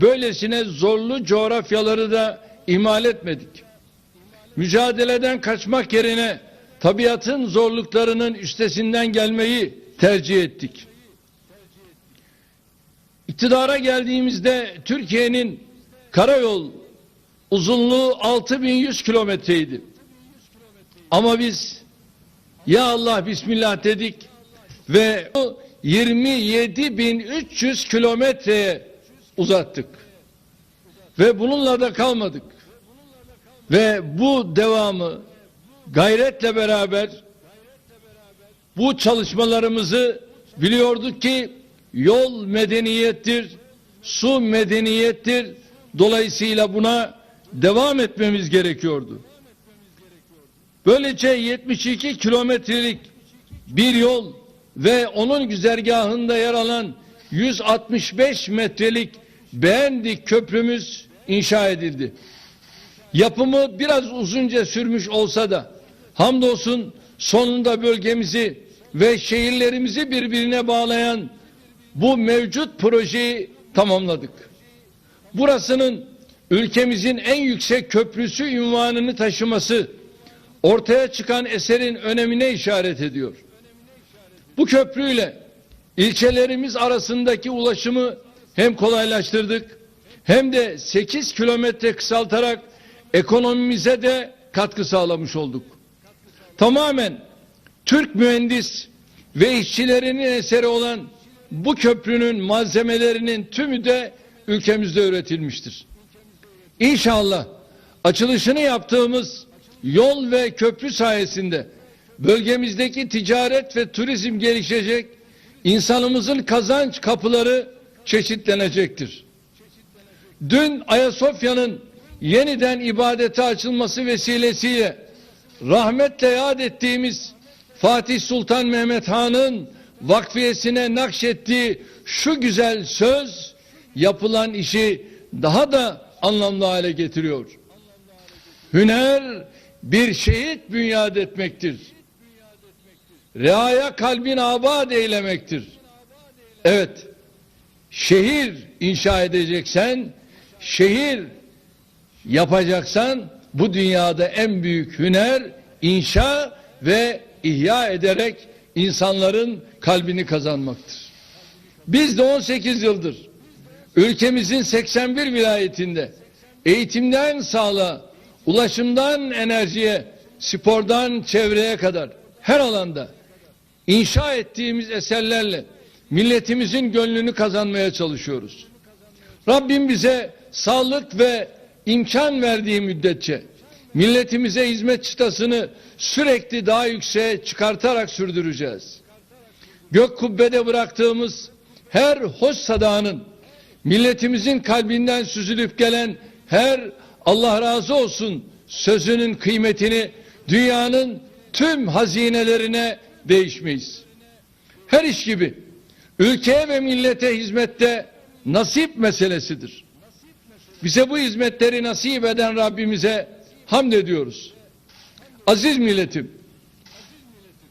böylesine zorlu coğrafyaları da ihmal etmedik. Mücadeleden kaçmak yerine tabiatın zorluklarının üstesinden gelmeyi tercih ettik. İktidara geldiğimizde Türkiye'nin karayol uzunluğu 6100 kilometreydi. Ama biz ya Allah Bismillah dedik ve 27.300 kilometreye uzattık. Ve bununla da kalmadık. Ve bu devamı gayretle beraber bu çalışmalarımızı biliyorduk ki yol medeniyettir, su medeniyettir. Dolayısıyla buna devam etmemiz gerekiyordu. Böylece 72 kilometrelik bir yol ve onun güzergahında yer alan 165 metrelik Beğendik köprümüz inşa edildi. Yapımı biraz uzunca sürmüş olsa da hamdolsun sonunda bölgemizi ve şehirlerimizi birbirine bağlayan bu mevcut projeyi tamamladık. Burasının ülkemizin en yüksek köprüsü ünvanını taşıması ortaya çıkan eserin önemine işaret ediyor. Bu köprüyle ilçelerimiz arasındaki ulaşımı hem kolaylaştırdık hem de 8 kilometre kısaltarak ekonomimize de katkı sağlamış olduk. Tamamen Türk mühendis ve işçilerinin eseri olan bu köprünün malzemelerinin tümü de ülkemizde üretilmiştir. İnşallah açılışını yaptığımız yol ve köprü sayesinde bölgemizdeki ticaret ve turizm gelişecek, insanımızın kazanç kapıları çeşitlenecektir. Dün Ayasofya'nın yeniden ibadete açılması vesilesiyle rahmetle yad ettiğimiz Fatih Sultan Mehmet Han'ın vakfiyesine nakşettiği şu güzel söz yapılan işi daha da anlamlı hale getiriyor. Hüner bir şehit bünyat etmektir. Reaya kalbin abad eylemektir. Evet, şehir inşa edeceksen, şehir yapacaksan bu dünyada en büyük hüner inşa ve ihya ederek insanların kalbini kazanmaktır. Biz de 18 yıldır ülkemizin 81 vilayetinde eğitimden sağlığa, ulaşımdan enerjiye, spordan çevreye kadar her alanda inşa ettiğimiz eserlerle milletimizin gönlünü kazanmaya çalışıyoruz. Rabbim bize sağlık ve imkan verdiği müddetçe milletimize hizmet çıtasını sürekli daha yükseğe çıkartarak sürdüreceğiz. Gök kubbede bıraktığımız her hoş sadanın milletimizin kalbinden süzülüp gelen her Allah razı olsun sözünün kıymetini dünyanın tüm hazinelerine değişmeyiz. Her iş gibi ülkeye ve millete hizmette nasip meselesidir. Bize bu hizmetleri nasip eden Rabbimize hamd ediyoruz. Aziz milletim,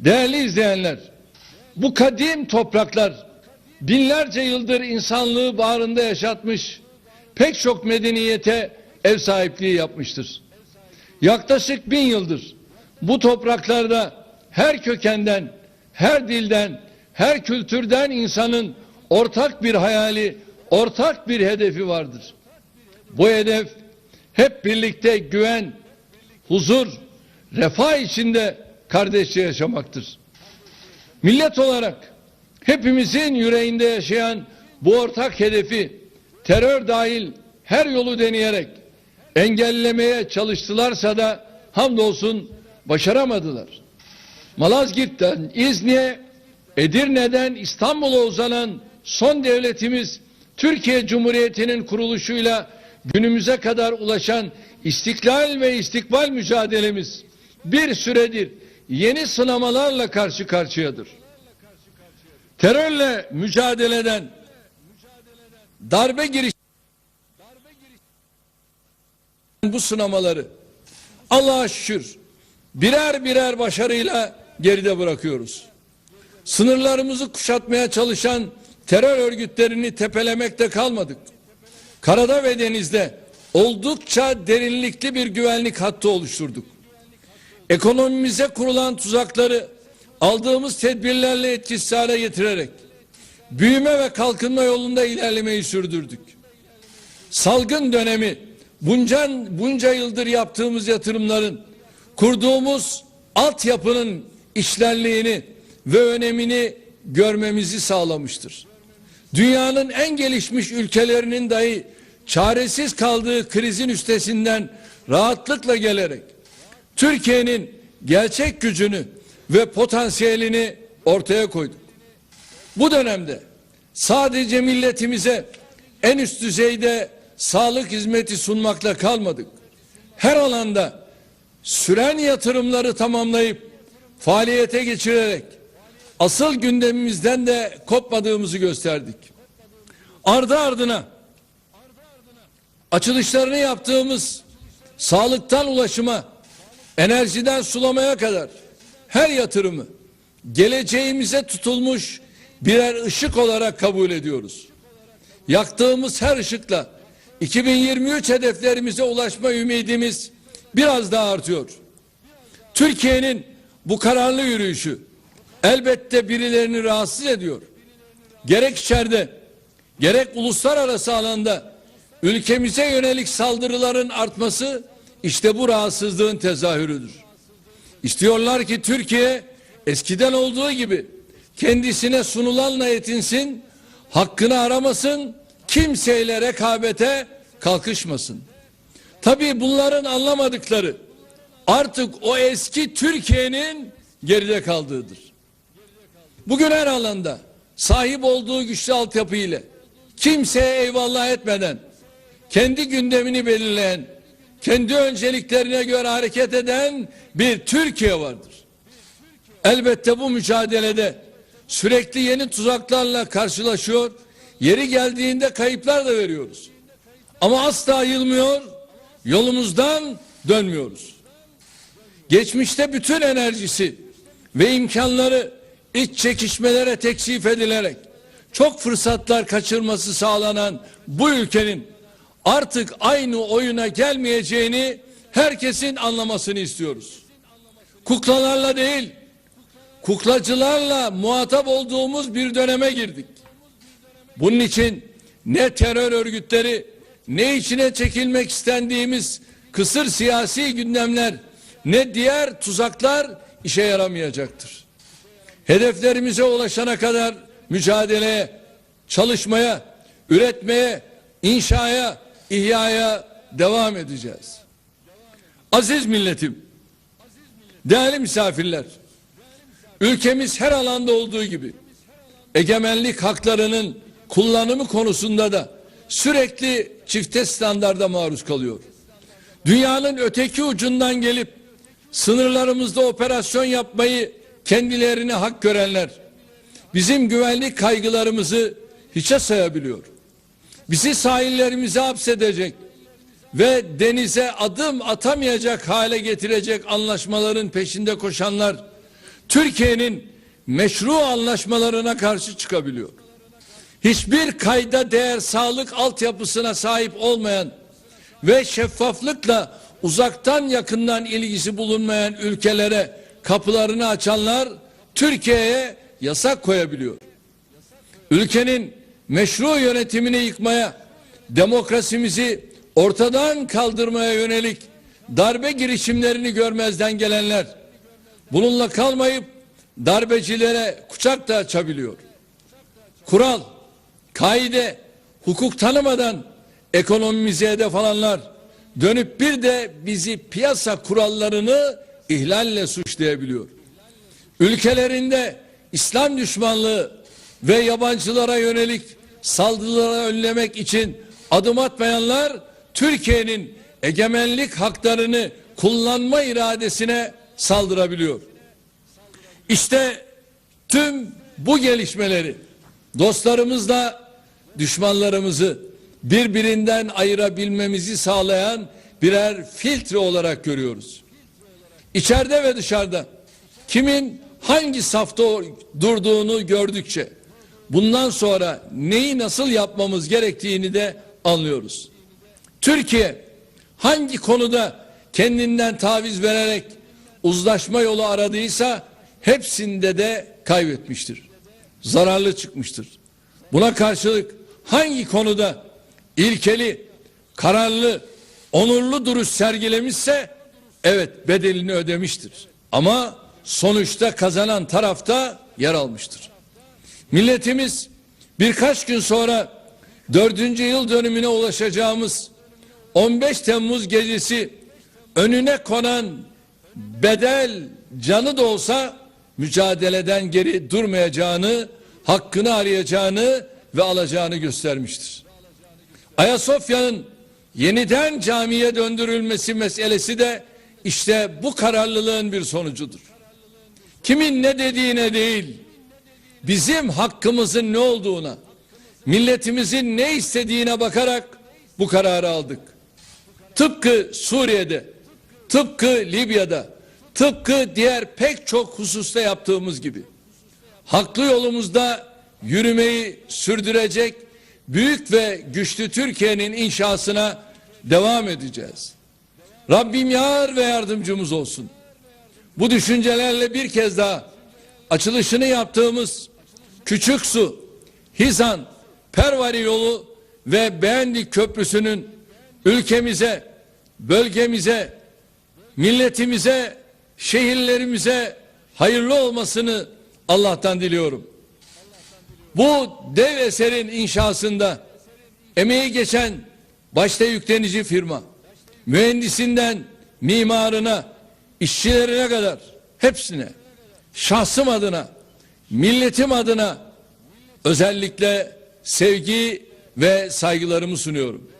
değerli izleyenler, bu kadim topraklar binlerce yıldır insanlığı bağrında yaşatmış, pek çok medeniyete ev sahipliği yapmıştır. Yaklaşık bin yıldır bu topraklarda her kökenden, her dilden, her kültürden insanın ortak bir hayali, ortak bir hedefi vardır. Bu hedef hep birlikte güven, huzur, refah içinde kardeşçe yaşamaktır. Millet olarak hepimizin yüreğinde yaşayan bu ortak hedefi terör dahil her yolu deneyerek engellemeye çalıştılarsa da hamdolsun başaramadılar. Malazgirt'ten İzni'ye, Edirne'den İstanbul'a uzanan son devletimiz Türkiye Cumhuriyeti'nin kuruluşuyla günümüze kadar ulaşan istiklal ve istikbal mücadelemiz bir süredir yeni sınamalarla karşı karşıyadır. Terörle mücadeleden darbe giriş bu sınamaları Allah'a şükür birer birer başarıyla geride bırakıyoruz. Sınırlarımızı kuşatmaya çalışan terör örgütlerini tepelemekte kalmadık. karada ve denizde oldukça derinlikli bir güvenlik hattı oluşturduk. Ekonomimize kurulan tuzakları aldığımız tedbirlerle etkisiz hale getirerek büyüme ve kalkınma yolunda ilerlemeyi sürdürdük. Salgın dönemi bunca, bunca yıldır yaptığımız yatırımların kurduğumuz altyapının işlerliğini ve önemini görmemizi sağlamıştır. Dünyanın en gelişmiş ülkelerinin dahi çaresiz kaldığı krizin üstesinden rahatlıkla gelerek Türkiye'nin gerçek gücünü ve potansiyelini ortaya koyduk. Bu dönemde sadece milletimize en üst düzeyde sağlık hizmeti sunmakla kalmadık. Her alanda süren yatırımları tamamlayıp faaliyete geçirerek asıl gündemimizden de kopmadığımızı gösterdik. Ardı ardına açılışlarını yaptığımız sağlıktan ulaşıma, enerjiden sulamaya kadar her yatırımı geleceğimize tutulmuş birer ışık olarak kabul ediyoruz. Yaktığımız her ışıkla 2023 hedeflerimize ulaşma ümidimiz biraz daha artıyor. Türkiye'nin bu kararlı yürüyüşü elbette birilerini rahatsız ediyor. Gerek içeride gerek uluslararası alanda ülkemize yönelik saldırıların artması işte bu rahatsızlığın tezahürüdür. İstiyorlar ki Türkiye eskiden olduğu gibi kendisine sunulanla yetinsin, hakkını aramasın, kimseyle rekabete kalkışmasın. Tabii bunların anlamadıkları artık o eski Türkiye'nin geride kaldığıdır. Bugün her alanda sahip olduğu güçlü altyapı ile kimseye eyvallah etmeden kendi gündemini belirleyen, kendi önceliklerine göre hareket eden bir Türkiye vardır. Elbette bu mücadelede sürekli yeni tuzaklarla karşılaşıyor, yeri geldiğinde kayıplar da veriyoruz. Ama asla yılmıyor, yolumuzdan dönmüyoruz. Geçmişte bütün enerjisi ve imkanları iç çekişmelere teksif edilerek çok fırsatlar kaçırması sağlanan bu ülkenin artık aynı oyuna gelmeyeceğini herkesin anlamasını istiyoruz. Kuklalarla değil, kuklacılarla muhatap olduğumuz bir döneme girdik. Bunun için ne terör örgütleri ne içine çekilmek istendiğimiz kısır siyasi gündemler ne diğer tuzaklar işe yaramayacaktır. Hedeflerimize ulaşana kadar mücadeleye, çalışmaya, üretmeye, inşaya, ihyaya devam edeceğiz. Aziz milletim, değerli misafirler, ülkemiz her alanda olduğu gibi egemenlik haklarının kullanımı konusunda da sürekli çifte standarda maruz kalıyor. Dünyanın öteki ucundan gelip sınırlarımızda operasyon yapmayı kendilerine hak görenler bizim güvenlik kaygılarımızı hiçe sayabiliyor. Bizi sahillerimize hapsedecek ve denize adım atamayacak hale getirecek anlaşmaların peşinde koşanlar Türkiye'nin meşru anlaşmalarına karşı çıkabiliyor. Hiçbir kayda değer sağlık altyapısına sahip olmayan ve şeffaflıkla uzaktan yakından ilgisi bulunmayan ülkelere kapılarını açanlar Türkiye'ye yasak koyabiliyor. Ülkenin meşru yönetimini yıkmaya, demokrasimizi ortadan kaldırmaya yönelik darbe girişimlerini görmezden gelenler bununla kalmayıp darbecilere kucak da açabiliyor. Kural, kaide, hukuk tanımadan ekonomimize hedef alanlar dönüp bir de bizi piyasa kurallarını ihlalle suçlayabiliyor. Ülkelerinde İslam düşmanlığı ve yabancılara yönelik saldırılara önlemek için adım atmayanlar Türkiye'nin egemenlik haklarını kullanma iradesine saldırabiliyor. İşte tüm bu gelişmeleri dostlarımızla düşmanlarımızı birbirinden ayırabilmemizi sağlayan birer filtre olarak görüyoruz. İçeride ve dışarıda kimin hangi safta durduğunu gördükçe bundan sonra neyi nasıl yapmamız gerektiğini de anlıyoruz. Türkiye hangi konuda kendinden taviz vererek uzlaşma yolu aradıysa hepsinde de kaybetmiştir. Zararlı çıkmıştır. Buna karşılık hangi konuda ilkeli, kararlı, onurlu duruş sergilemişse evet bedelini ödemiştir. Ama sonuçta kazanan tarafta yer almıştır. Milletimiz birkaç gün sonra dördüncü yıl dönümüne ulaşacağımız 15 Temmuz gecesi önüne konan bedel canı da olsa mücadeleden geri durmayacağını, hakkını arayacağını ve alacağını göstermiştir. Ayasofya'nın yeniden camiye döndürülmesi meselesi de işte bu kararlılığın bir sonucudur. Kimin ne dediğine değil, bizim hakkımızın ne olduğuna, milletimizin ne istediğine bakarak bu kararı aldık. Tıpkı Suriye'de, tıpkı Libya'da, tıpkı diğer pek çok hususta yaptığımız gibi. Haklı yolumuzda yürümeyi sürdürecek büyük ve güçlü Türkiye'nin inşasına devam edeceğiz. Rabbim yar ve yardımcımız olsun. Bu düşüncelerle bir kez daha açılışını yaptığımız Küçük Su, Hizan, Pervari yolu ve Beğendik Köprüsü'nün ülkemize, bölgemize, milletimize, şehirlerimize hayırlı olmasını Allah'tan diliyorum. Bu dev eserin inşasında emeği geçen başta yüklenici firma, mühendisinden mimarına, işçilerine kadar hepsine şahsım adına, milletim adına özellikle sevgi ve saygılarımı sunuyorum.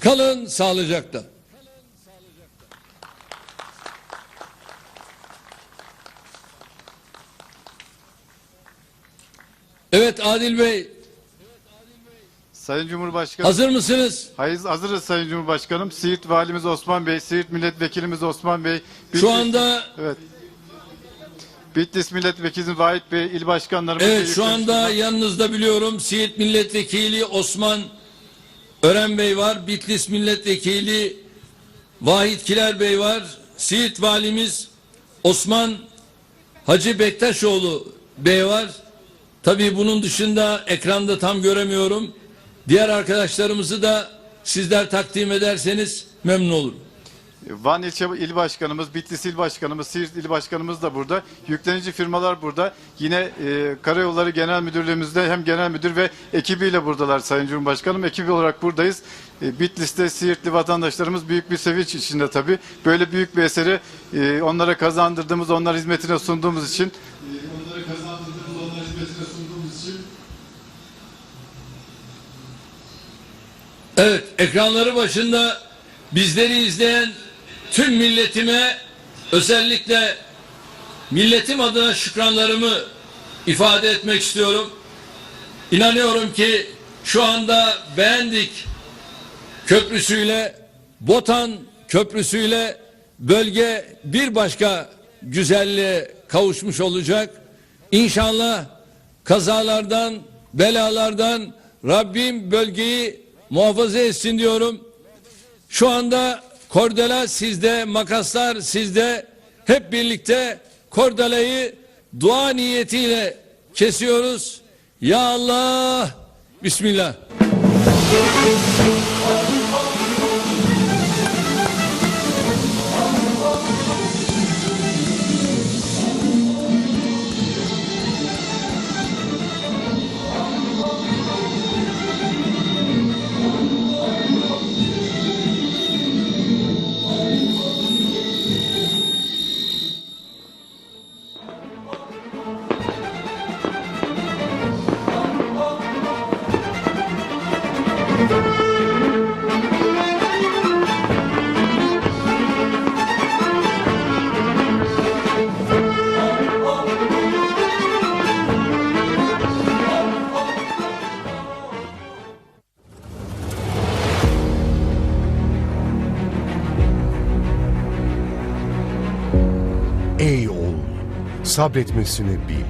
Kalın sağlıcakla. Evet Adil Bey Sayın Cumhurbaşkanım, hazır mısınız? hayır, hazırız Sayın Cumhurbaşkanım. Siirt Valimiz Osman Bey, Siirt Milletvekilimiz Osman Bey. Bitlis- Şu anda Evet. Bitlis Milletvekilimiz Vahit Bey, il başkanlarımız. evet ve şu anda yanınızda biliyorum Siirt Milletvekili Osman Ören Bey var. Bitlis Milletvekili Vahit Kiler Bey var. Siirt Valimiz Osman Hacı Bektaşoğlu Bey var. Tabii bunun dışında ekranda tam göremiyorum. Diğer arkadaşlarımızı da sizler takdim ederseniz memnun olurum. Van ilçe il başkanımız, Bitlis il başkanımız, Siirt il başkanımız da burada. Yüklenici firmalar burada. Yine e, Karayolları Genel Müdürlüğümüzde hem genel müdür ve ekibiyle buradalar Sayın Cumhurbaşkanım. Ekibi olarak buradayız. E, Bitlis'te Siirtli vatandaşlarımız büyük bir sevinç içinde tabii. Böyle büyük bir eseri e, onlara kazandırdığımız, onlar hizmetine sunduğumuz için e, onlara kazandırdığımız, onlara hizmetine sunduğumuz için Evet, ekranları başında bizleri izleyen tüm milletime özellikle milletim adına şükranlarımı ifade etmek istiyorum. İnanıyorum ki şu anda beğendik köprüsüyle, Botan köprüsüyle bölge bir başka güzelliğe kavuşmuş olacak. İnşallah kazalardan, belalardan Rabbim bölgeyi muhafaza etsin diyorum. Şu anda kordela sizde, makaslar sizde. Hep birlikte kordelayı dua niyetiyle kesiyoruz. Ya Allah, Bismillah. Sabretmesini bil.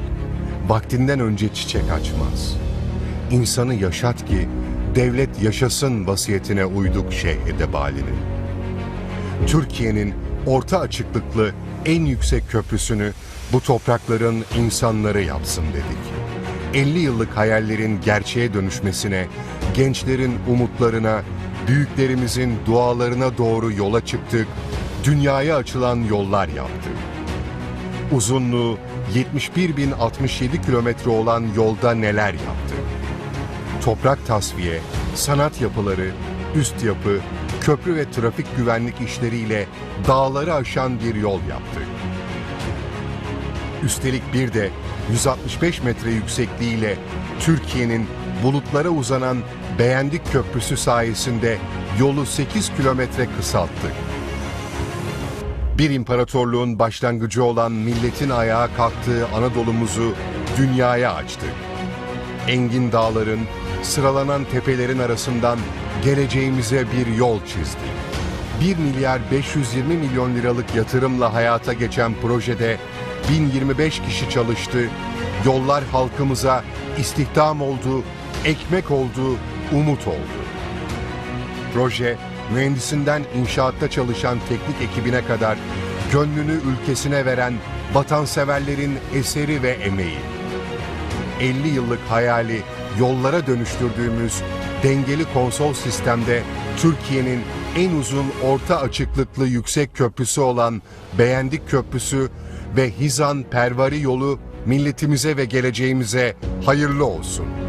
Vaktinden önce çiçek açmaz. İnsanı yaşat ki devlet yaşasın vasiyetine uyduk Şeyh Edebali'nin. Türkiye'nin orta açıklıklı en yüksek köprüsünü bu toprakların insanları yapsın dedik. 50 yıllık hayallerin gerçeğe dönüşmesine, gençlerin umutlarına, büyüklerimizin dualarına doğru yola çıktık, dünyaya açılan yollar yaptık. Uzunluğu 71.067 kilometre olan yolda neler yaptık? Toprak tasfiye, sanat yapıları, üst yapı, köprü ve trafik güvenlik işleriyle dağları aşan bir yol yaptık. Üstelik bir de 165 metre yüksekliğiyle Türkiye'nin bulutlara uzanan Beğendik Köprüsü sayesinde yolu 8 kilometre kısalttık. Bir imparatorluğun başlangıcı olan milletin ayağa kalktığı Anadolu'muzu dünyaya açtık. Engin dağların, sıralanan tepelerin arasından geleceğimize bir yol çizdik. 1 milyar 520 milyon liralık yatırımla hayata geçen projede 1025 kişi çalıştı, yollar halkımıza istihdam oldu, ekmek oldu, umut oldu. Proje, mühendisinden inşaatta çalışan teknik ekibine kadar gönlünü ülkesine veren vatanseverlerin eseri ve emeği. 50 yıllık hayali yollara dönüştürdüğümüz dengeli konsol sistemde Türkiye'nin en uzun orta açıklıklı yüksek köprüsü olan Beğendik Köprüsü ve Hizan Pervari yolu milletimize ve geleceğimize hayırlı olsun.